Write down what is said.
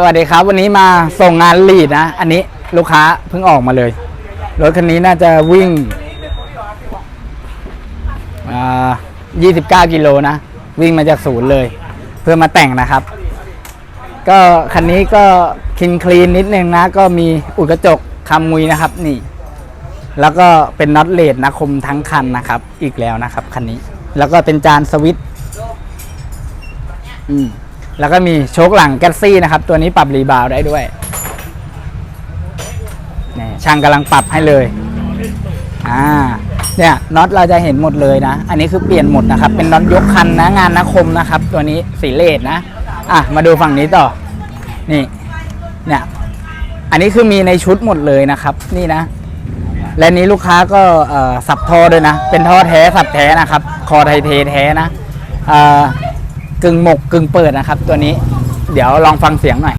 สวัสดีครับ วันนี้มาส่งงานลีดนะ อันนี้ลูกค้าเพิ่งออกมาเลย รถคันนี้น่าจะวิ่งอ่า29 กิโลนะ วิ่งมาจากศูนย์เลย เพื่อมาแต่งนะครับ ก็คันนี้ก็คินคลีนนิดนึงนะ ก็มีอุดกระจกคำมุยนะครับนี่ แล้วก็เป็นน็อตเลดนะคมทั้งคันนะครับ อีกแล้วนะครับคันนี้ แล้วก็เป็นจานสวิตอืม แล้วก็มีโชคหลังแกสซี่นะครับ ตัวนี้ปรับรีบาวได้ด้วยนี่ช่างกำลังปรับให้เลยอ่าเนี่ยน็อตเราจะเห็นหมดเลยนะ อันนี้คือเปลี่ยนหมดนะครับ เป็นน็อตยกคันนะงานนคมนะครับ ตัวนี้สีเลดนะอะมาดูฝั่งนี้ต่อ นี่เนี่ยอันนี้คือมีในชุดหมดเลยนะครับ นี่นะ และนี้ลูกค้าก็สับท่อด้วยนะ เป็นท่อแท้สับแท้นะครับ คอไทเทแท้นะอ่อ กึ่งหมกกึ่งเปิดนะครับ ตัวนี้ เดี๋ยวลองฟังเสียงหน่อย